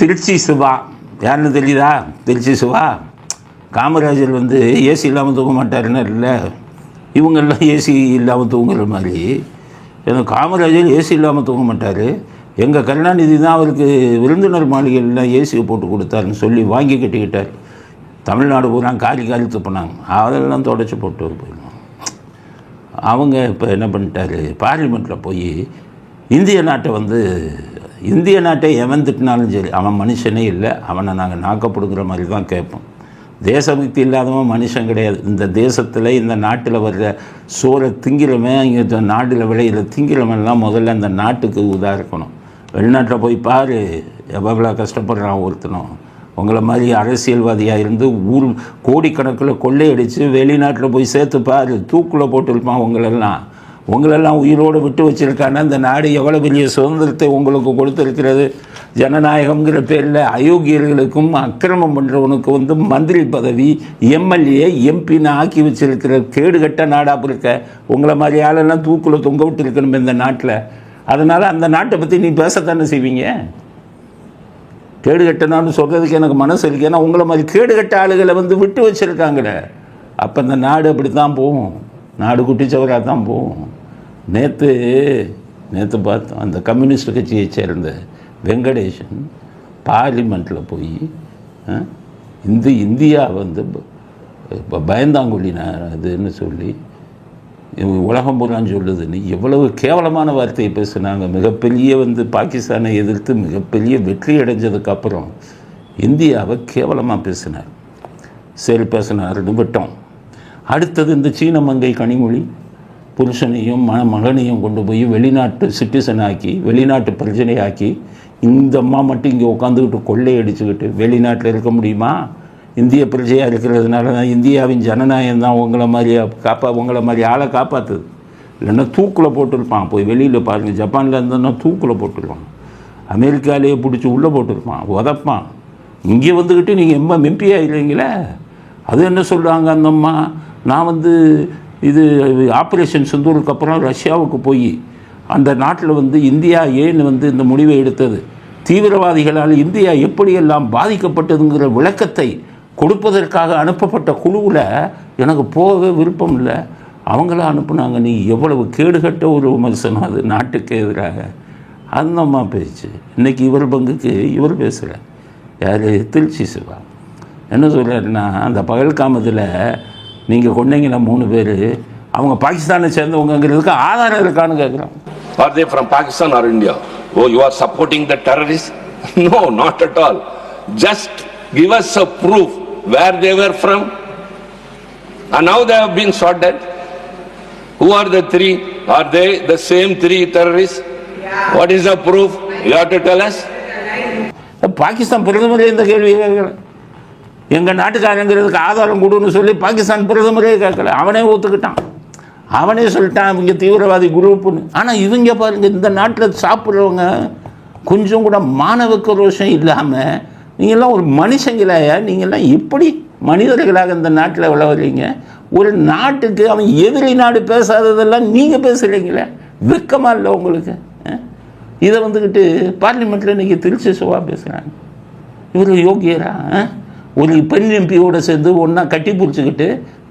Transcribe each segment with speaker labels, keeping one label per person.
Speaker 1: திருச்சி சிவா யாருன்னு தெரியுதா? திருச்சி சிவா காமராஜர் வந்து ஏசி இல்லாமல் தூங்க மாட்டாருன்னு இல்லை. இவங்கெல்லாம் ஏசி இல்லாமல் தூங்குற மாதிரி. ஏன்னா காமராஜர் ஏசி இல்லாமல் தூங்க மாட்டார். எங்கள் கருணாநிதி தான் அவருக்கு விருந்தினர் மாளிகையெல்லாம் ஏசியை போட்டு கொடுத்தாருன்னு சொல்லி வாங்கி கட்டிக்கிட்டார். தமிழ்நாடு பூரா காலி காலி துப்பினாங்க அதெல்லாம் தொடச்சி போட்டு போயிடணும் அவங்க இப்போ என்ன பண்ணிட்டாரு? பார்லிமெண்ட்டில் போய் இந்திய நாட்டை வந்து இந்திய நாட்டை எவன் திட்டினாலும் சரி அவன் மனுஷனே இல்லை. அவனை நாங்கள் நாக்கப்படுகிற மாதிரி தான் கேட்போம். தேசபக்தி இல்லாதவன் மனுஷன் கிடையாது. இந்த தேசத்தில் இந்த நாட்டில் வர்ற சோறை திங்கிறவன் இங்கே நாட்டில் விளையிற திங்கிறவன்லாம் முதல்ல அந்த நாட்டுக்கு உதா இருக்கணும் வெளிநாட்டில் போய் பாரு எவ்வளோ கஷ்டப்படுறான் ஒருத்தனும் உங்களை மாதிரி அரசியல்வாதியாக இருந்து ஊர் கோடிக்கணக்கில் கொள்ளையடித்து வெளிநாட்டில் போய் சேர்த்து பாரு தூக்கில் போட்டிருப்பான் உங்களெல்லாம். உங்களெல்லாம் உயிரோடு விட்டு வச்சிருக்கான்னா இந்த நாடு எவ்வளோ பெரிய சுதந்திரத்தை உங்களுக்கு கொடுத்துருக்கிறது? ஜனநாயகம்ங்கிற பேரில் அயோக்கியர்களுக்கும் அக்கிரமம் பண்ணுறவனுக்கு வந்து மந்திரி பதவி எம்எல்ஏ எம்பின்னு ஆக்கி வச்சிருக்கிற கேடுகட்ட நாடாக இருக்க உங்களை மாதிரி ஆளெல்லாம் தூக்கில் தொங்க விட்டுருக்கணும் இந்த நாட்டில். அதனால் அந்த நாட்டை பற்றி நீ பேசத்தானே செய்வீங்க? கேடுகட்டனான்னு சொல்கிறதுக்கு எனக்கு மனசு இருக்குது ஏன்னா உங்களை மாதிரி கேடுகட்ட ஆளுகளை வந்து விட்டு வச்சுருக்காங்களே அப்போ இந்த நாடு அப்படி தான் போகும். நாடு குட்டிச்சவராக தான் போகும். நேற்று நேற்று பார்த்தோம் அந்த கம்யூனிஸ்ட் கட்சியை சேர்ந்த வெங்கடேசன் பார்லிமெண்ட்டில் போய் இந்த இந்தியா வந்து இப்போ பயந்தாங்குழினார் அதுன்னு சொல்லி உலகம் பூரான்னு சொல்லுதுன்னு எவ்வளவு கேவலமான வார்த்தையை பேசுனாங்க. மிகப்பெரிய வந்து பாகிஸ்தானை எதிர்த்து மிகப்பெரிய வெற்றி அடைஞ்சதுக்கப்புறம் இந்தியாவை கேவலமாக பேசினார். சரி பேசினார்னு விட்டோம். அடுத்தது இந்த சீன மங்கை கனிமொழி. புருஷனையும் ம மகனையும் கொண்டு போய் வெளிநாட்டு சிட்டிசன் ஆக்கி வெளிநாட்டு பிரச்சனையாக்கி இந்த அம்மா மட்டும் இங்கே உட்காந்துக்கிட்டு கொள்ளையடிச்சுக்கிட்டு வெளிநாட்டில் இருக்க முடியுமா? இந்திய பிரஜையாக இருக்கிறதுனால தான் இந்தியாவின் ஜனநாயகம் தான் உங்களை மாதிரி காப்பா உங்களை மாதிரி ஆளை காப்பாற்றுது இல்லைன்னா தூக்கில் போட்டிருப்பான். போய் வெளியில் பாருங்கள் ஜப்பானில் இருந்தோன்னா தூக்கில் போட்டுருவான் அமெரிக்காலேயே பிடிச்சி உள்ளே போட்டிருப்பான் உதப்பான். இங்கே வந்துக்கிட்டு நீங்கள் எம்ப எம்பி ஆகிறீங்களே அது என்ன சொல்கிறாங்க அந்த அம்மா? நான் வந்து இது ஆப்ரேஷன் சிந்தூருக்கு அப்புறம் ரஷ்யாவுக்கு போய் அந்த நாட்டில் வந்து இந்தியா ஏன் வந்து இந்த முடிவை எடுத்தது. தீவிரவாதிகளால் இந்தியா எப்படியெல்லாம் பாதிக்கப்பட்டதுங்கிற விளக்கத்தை கொடுப்பதற்காக அனுப்பப்பட்ட குழுவில் எனக்கு போக விருப்பம் இல்லை. அவங்கள அனுப்புனாங்க. நீ எவ்வளவு கேடுகட்ட ஒரு விமர்சனம் அது நாட்டுக்கு எதிராக. அந்த அம்மா பேச்சு. இன்றைக்கி இவர் பங்குக்கு இவர் பேசுகிறார் யார்? திருச்சி சிவா. என்ன சொல்கிறாருன்னா அந்த பகல்காமத்தில் நீங்கள் கொண்டீங்களா மூணு பேர் அவங்க பாகிஸ்தானை சேர்ந்தவங்கங்கிறதுக்கு ஆதாரம் இருக்கான்னு
Speaker 2: from Pakistan or India? Oh, you are supporting the terrorists? No, not at all. Just give us a proof where they were from. And now they have been shot dead. Who are the three? Are they the same three terrorists? What is the proof? You have to tell us.
Speaker 1: Pakistan பிரதமரே இந்த கேள்வி கேட்கல எங்கள் நாட்டுக்காரங்கிறதுக்கு ஆதாரம் கொடுன்னு சொல்லி பாகிஸ்தான் பிரதமரே கேட்கல. அவனே ஒத்துக்கிட்டான். அவனே சொல்லிட்டான் இவங்க தீவிரவாதி குரூப்புன்னு. ஆனால் இவங்க பாருங்கள் இந்த நாட்டில் சாப்பிட்றவங்க கொஞ்சம் கூட மாணவக்கு ரோஷம் இல்லாமல் நீங்கள்லாம் ஒரு மனுஷங்களாயா? நீங்கள்லாம் எப்படி மனிதர்களாக இந்த நாட்டில் விளவறீங்க ஒரு நாட்டுக்கு அவன் எதிரி நாடு பேசாததெல்லாம் நீங்கள் பேசுகிறீங்களே வெக்கமாக இல்லை உங்களுக்கு இதை வந்துக்கிட்டு பார்லிமெண்ட்டில் இன்றைக்கி திருச்சி சுவா பேசுகிறாங்க இவர் யோகியரா ஆ? ஒரு பெண் எம்பியோட சேர்ந்து ஒன்றா கட்டி பிடிச்சிக்கிட்டு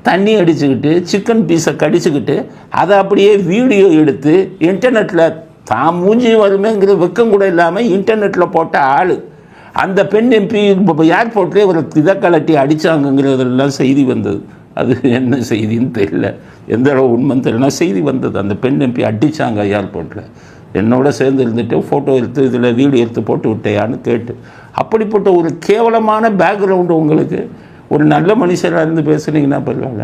Speaker 1: தண்ணி அடிச்சுக்கிட்டு சிக்கன் பீஸை கடிச்சுக்கிட்டு அதை அப்படியே வீடியோ எடுத்து இன்டர்நெட்டில் தான் மூஞ்சி வருமேங்கிற வெக்கம் கூட இல்லாமல் இன்டர்நெட்டில் போட்ட ஆள். அந்த பெண் எம்பி இப்போ ஏர்போர்ட்லேயே ஒரு இதை கலட்டி அடித்தாங்கங்கிறதெல்லாம் செய்தி வந்தது. அது என்ன செய்தின்னு தெரியல. எந்த அளவு உண்மைன்னு தெரியல. செய்தி வந்தது. அந்த பெண் எம்பி அடித்தாங்க ஏர்போர்ட்டில் என்னோட சேர்ந்து இருந்துட்டு ஃபோட்டோ எடுத்து இதில் வீடியோ எடுத்து போட்டு விட்டையான்னு கேட்டு. அப்படிப்பட்ட ஒரு கேவலமான பேக்ரவுண்டு உங்களுக்கு. ஒரு நல்ல மனுஷராக இருந்து பேசுனீங்கன்னா பரவாயில்ல.